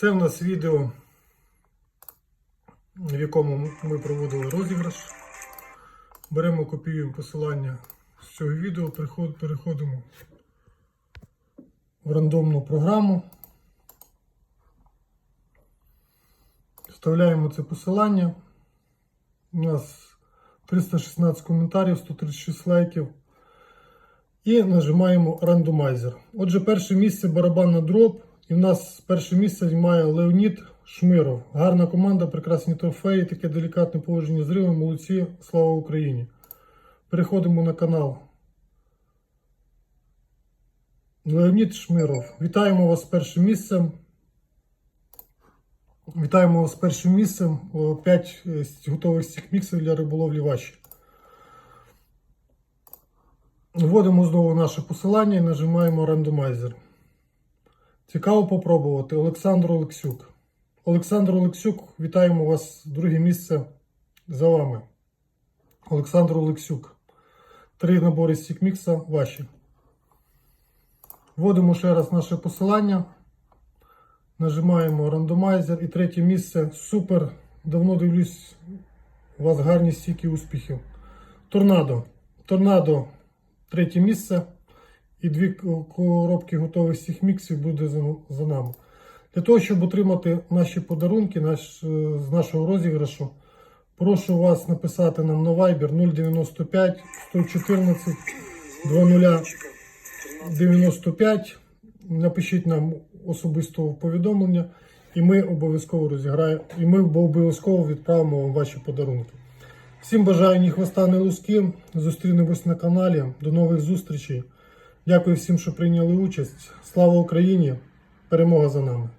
Це в нас відео, в якому ми проводили розіграш. Беремо, копіюємо посилання з цього відео, переходимо в рандомну програму. Вставляємо це посилання. У нас 316 коментарів, 136 лайків. І нажимаємо рандомайзер. Отже, перше місце барабанна дроб. І в нас перше місце займає Леонід Шмиров. Гарна команда, прекрасні трофеї, таке делікатне положення зриву. Молодці, слава Україні. Переходимо на канал. Леонід Шмиров. Вітаємо вас з першим місцем. Вітаємо вас з першим місцем. 5 готових стікміксів для риболовлі ваші. Вводимо знову наше посилання і нажимаємо рандомайзер. Цікаво попробувати. Олександр Олексюк. Олександр Олексюк, вітаємо вас. Друге місце за вами. Олександр Олексюк. Три набори стікмікса ваші. Вводимо ще раз наше посилання. Нажимаємо рандомайзер. І третє місце. Супер. Давно дивлюсь. У вас гарні стільки успіхів. Торнадо. Торнадо. Третє місце. І дві коробки готових міксів буде за, нами. Для того, щоб отримати наші подарунки наш, е, з нашого розіграшу, прошу вас написати нам на Viber 095 114 0095. Напишіть нам особисто повідомлення, і ми обов'язково розіграємо, і ми обов'язково відправимо вам ваші подарунки. Всім бажаю ні хвоста, ні луски. Зустрінемось на каналі. До нових зустрічей. Дякую всім, що прийняли участь. Слава Україні! Перемога за нами!